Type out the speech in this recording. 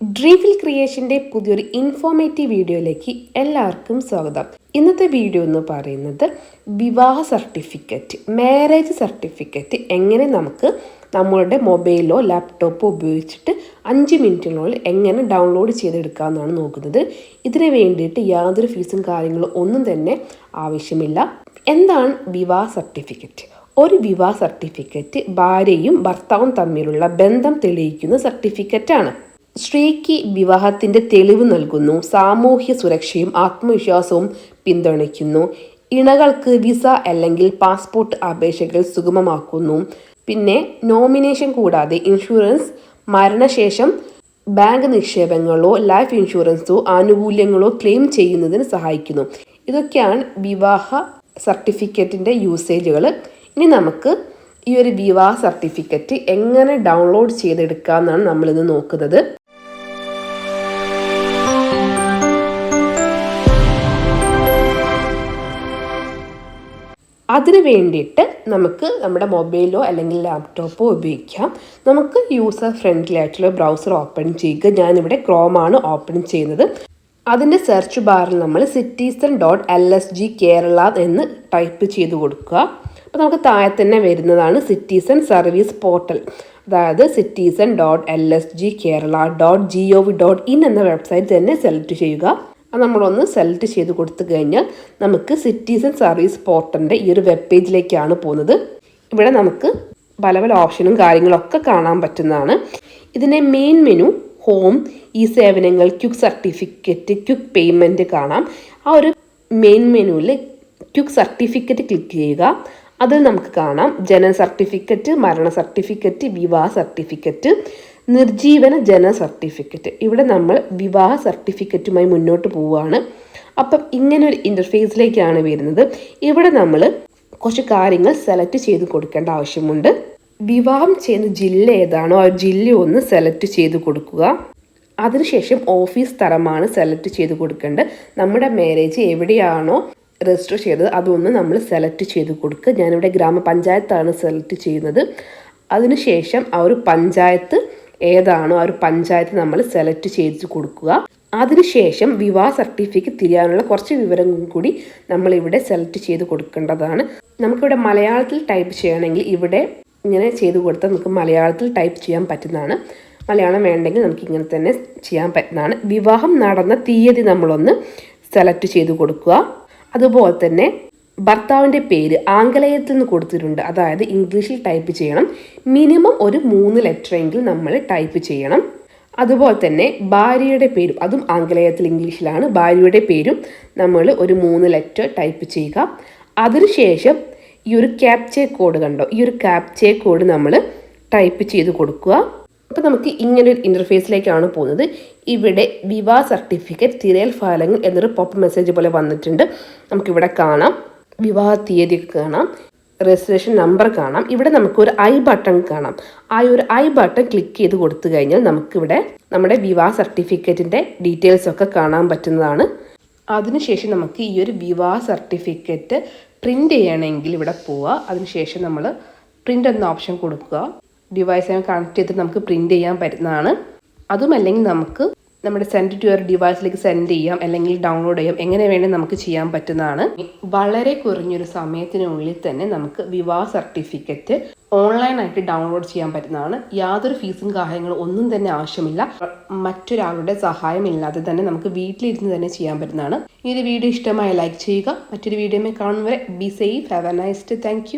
ഡ്രീവിൽ ക്രിയേഷന്റെ പുതിയൊരു ഇൻഫോർമേറ്റീവ് വീഡിയോയിലേക്ക് എല്ലാവർക്കും സ്വാഗതം. ഇന്നത്തെ വീഡിയോ എന്ന് പറയുന്നത് വിവാഹ സർട്ടിഫിക്കറ്റ് മാരേജ് സർട്ടിഫിക്കറ്റ് എങ്ങനെ നമുക്ക് നമ്മളുടെ മൊബൈലോ ലാപ്ടോപ്പോ ഉപയോഗിച്ചിട്ട് അഞ്ച് മിനിറ്റിനുള്ളിൽ എങ്ങനെ ഡൗൺലോഡ് ചെയ്തെടുക്കാമെന്നാണ് നോക്കുന്നത്. ഇതിന് വേണ്ടിയിട്ട് യാതൊരു ഫീസും കാര്യങ്ങളും ഒന്നും തന്നെ ആവശ്യമില്ല. എന്താണ് വിവാഹ സർട്ടിഫിക്കറ്റ് ഒരു വിവാഹ സർട്ടിഫിക്കറ്റ് ഭാര്യയും ഭർത്താവും തമ്മിലുള്ള ബന്ധം തെളിയിക്കുന്ന സർട്ടിഫിക്കറ്റാണ് സ്ത്രീക്ക് വിവാഹത്തിന്റെ തെളിവ് നൽകുന്നു. സാമൂഹ്യ സുരക്ഷയും ആത്മവിശ്വാസവും പിന്തുണയ്ക്കുന്നു. ഇണകൾക്ക് വിസ അല്ലെങ്കിൽ പാസ്പോർട്ട് അപേക്ഷകൾ സുഗമമാക്കുന്നു. പിന്നെ നോമിനേഷൻ കൂടാതെ ഇൻഷുറൻസ് മരണശേഷം ബാങ്ക് നിക്ഷേപങ്ങളോ ലൈഫ് ഇൻഷുറൻസോ ആനുകൂല്യങ്ങളോ ക്ലെയിം ചെയ്യുന്നതിന് സഹായിക്കുന്നു. ഇതൊക്കെയാണ് വിവാഹ സർട്ടിഫിക്കറ്റിന്റെ യൂസേജുകൾ. ഇനി നമുക്ക് ഈ ഒരു വിവാഹ സർട്ടിഫിക്കറ്റ് എങ്ങനെ ഡൗൺലോഡ് ചെയ്തെടുക്കാമെന്നാണ് നമ്മളിന്ന് നോക്കുന്നത്. അതിന് വേണ്ടിയിട്ട് നമുക്ക് നമ്മുടെ മൊബൈലോ അല്ലെങ്കിൽ ലാപ്ടോപ്പോ ഉപയോഗിക്കാം. നമുക്ക് യൂസർ ഫ്രണ്ട്ലി ആയിട്ടുള്ള ബ്രൗസർ ഓപ്പൺ ചെയ്യുക. ഞാനിവിടെ ക്രോമാണ് ഓപ്പൺ ചെയ്യുന്നത്. അതിന്റെ സെർച്ച് ബാറിൽ നമ്മൾ citizen dot L S G Kerala എന്ന് ടൈപ്പ് ചെയ്ത് കൊടുക്കുക. അപ്പോൾ നമുക്ക് താഴെ തന്നെ വരുന്നതാണ് സിറ്റിസൺ സർവീസ് പോർട്ടൽ അതായത് citizen dot L S G Kerala dot G O V dot in എന്ന വെബ്സൈറ്റ് തന്നെ സെലക്ട് ചെയ്യുക. അത് നമ്മളൊന്ന് സെലക്ട് ചെയ്ത് കൊടുത്തു കഴിഞ്ഞാൽ നമുക്ക് സിറ്റിസൺ സർവീസ് പോർട്ടലിന്റെ ഈ ഒരു വെബ് പേജിലേക്കാണ് പോകുന്നത്. ഇവിടെ നമുക്ക് പല പല ഓപ്ഷനും കാര്യങ്ങളൊക്കെ കാണാൻ പറ്റുന്നതാണ്. ഇതിന്റെ മെയിൻ മെനു ഹോം ഈ സേവനങ്ങൾ ക്യുക്ക് സർട്ടിഫിക്കറ്റ് ക്യുക്ക് പേയ്മെന്റ് കാണാം. ആ ഒരു മെയിൻ മെനുവിൽ ക്യുക്ക് സർട്ടിഫിക്കറ്റ് ക്ലിക്ക് ചെയ്യുക. അതിൽ നമുക്ക് കാണാം ജനന സർട്ടിഫിക്കറ്റ് മരണ സർട്ടിഫിക്കറ്റ് വിവാഹ സർട്ടിഫിക്കറ്റ് നിർജീവന ജന സർട്ടിഫിക്കറ്റ്. ഇവിടെ നമ്മൾ വിവാഹ സർട്ടിഫിക്കറ്റുമായി മുന്നോട്ട് പോവുകയാണ്. അപ്പം ഇങ്ങനെ ഒരു ഇന്റർഫേസിലേക്കാണ് വരുന്നത്. ഇവിടെ നമ്മൾ കുറച്ച് കാര്യങ്ങൾ സെലക്ട് ചെയ്ത് കൊടുക്കേണ്ട ആവശ്യമുണ്ട്. വിവാഹം ചെയ്യുന്ന ജില്ല ഏതാണോ ആ ജില്ല ഒന്ന് സെലക്ട് ചെയ്ത് കൊടുക്കുക. അതിനുശേഷം ഓഫീസ് സ്ഥലമാണ് സെലക്ട് ചെയ്ത് കൊടുക്കേണ്ടത്. നമ്മുടെ മാരേജ് എവിടെയാണോ രജിസ്റ്റർ ചെയ്തത് അതൊന്ന് നമ്മൾ സെലക്ട് ചെയ്ത് കൊടുക്കുക. ഞാനിവിടെ ഗ്രാമപഞ്ചായത്താണ് സെലക്ട് ചെയ്യുന്നത്. അതിനുശേഷം ആ ഒരു പഞ്ചായത്ത് ഏതാണോ ആ ഒരു പഞ്ചായത്ത് നമ്മൾ സെലക്ട് ചെയ്ത് കൊടുക്കുക. അതിനുശേഷം വിവാഹ സർട്ടിഫിക്കറ്റ് തിരിയാനുള്ള കുറച്ച് വിവരം കൂടി നമ്മൾ ഇവിടെ സെലക്ട് ചെയ്ത് കൊടുക്കേണ്ടതാണ്. നമുക്കിവിടെ മലയാളത്തിൽ ടൈപ്പ് ചെയ്യണമെങ്കിൽ ഇവിടെ ഇങ്ങനെ ചെയ്ത് കൊടുത്താൽ നമുക്ക് മലയാളത്തിൽ ടൈപ്പ് ചെയ്യാൻ പറ്റുന്നതാണ്. മലയാളം വേണ്ടെങ്കിൽ നമുക്ക് ഇങ്ങനെ തന്നെ ചെയ്യാൻ പറ്റുന്നതാണ്. വിവാഹം നടന്ന തീയതി നമ്മളൊന്ന് സെലക്ട് ചെയ്ത് കൊടുക്കുക. അതുപോലെ തന്നെ ഭർത്താവിന്റെ പേര് ആംഗലേയത്തിൽ നിന്ന് കൊടുത്തിട്ടുണ്ട്. അതായത് ഇംഗ്ലീഷിൽ ടൈപ്പ് ചെയ്യണം. മിനിമം ഒരു മൂന്ന് ലെറ്റർ എങ്കിലും നമ്മൾ ടൈപ്പ് ചെയ്യണം. അതുപോലെ തന്നെ ഭാര്യയുടെ പേരും അതും ആംഗലേയത്തിൽ ഇംഗ്ലീഷിലാണ്. ഭാര്യയുടെ പേരും നമ്മൾ ഒരു മൂന്ന് ലെറ്റർ ടൈപ്പ് ചെയ്യുക. അതിനുശേഷം ഈ ഒരു ക്യാപ്ചേ കോഡ് കണ്ടോ? ഈ ഒരു ക്യാപ്ചേ കോഡ് നമ്മൾ ടൈപ്പ് ചെയ്ത് കൊടുക്കുക. അപ്പോൾ നമുക്ക് ഇങ്ങനെ ഒരു ഇന്റർഫേസിലേക്കാണ് പോകുന്നത്. ഇവിടെ വിവാഹ സർട്ടിഫിക്കറ്റ് തിരയൽ ഫലങ്ങൾ എന്നൊരു പോപ്പ് മെസ്സേജ് പോലെ വന്നിട്ടുണ്ട്. നമുക്കിവിടെ കാണാം. വിവാഹ തീയതി കാണാം. രജിസ്ട്രേഷൻ നമ്പർ കാണാം. ഇവിടെ നമുക്ക് ഒരു ഐ ബട്ടൺ കാണാം. ആ ഒരു ഐ ബട്ടൺ ക്ലിക്ക് ചെയ്ത് കൊടുത്തു കഴിഞ്ഞാൽ നമുക്കിവിടെ നമ്മുടെ വിവാഹ സർട്ടിഫിക്കറ്റിന്റെ ഡീറ്റെയിൽസ് ഒക്കെ കാണാൻ പറ്റുന്നതാണ്. അതിനുശേഷം നമുക്ക് ഈ ഒരു വിവാഹ സർട്ടിഫിക്കറ്റ് പ്രിന്റ് ചെയ്യണമെങ്കിൽ ഇവിടെ പോവുക അതിനുശേഷം നമ്മൾ പ്രിന്റ് എന്ന ഓപ്ഷൻ കൊടുക്കുക. ഡിവൈസിനെ കണക്ട് ചെയ്തിട്ട് നമുക്ക് പ്രിന്റ് ചെയ്യാൻ പറ്റുന്നതാണ്. അതുമല്ലെങ്കിൽ നമുക്ക് നമ്മുടെ സെൻഡ് ടു യുവർ ഡിവൈസിലേക്ക് സെൻഡ് ചെയ്യാം അല്ലെങ്കിൽ ഡൗൺലോഡ് ചെയ്യാം എങ്ങനെ വേണേൽ നമുക്ക് ചെയ്യാൻ പറ്റുന്നതാണ്. വളരെ കുറഞ്ഞൊരു സമയത്തിനുള്ളിൽ തന്നെ നമുക്ക് വിവാഹ സർട്ടിഫിക്കറ്റ് ഓൺലൈനായിട്ട് ഡൗൺലോഡ് ചെയ്യാൻ പറ്റുന്നതാണ്. യാതൊരു ഫീസും കാര്യങ്ങളും ഒന്നും തന്നെ ആവശ്യമില്ല. മറ്റൊരാളുടെ സഹായമില്ലാതെ തന്നെ നമുക്ക് വീട്ടിലിരുന്ന് തന്നെ ചെയ്യാൻ പറ്റുന്നതാണ്. ഈ ഒരു വീഡിയോ ഇഷ്ടമായി ലൈക്ക് ചെയ്യുക. മറ്റൊരു വീഡിയോയിൽ കാണുന്നവരെ be safe have a nicest thank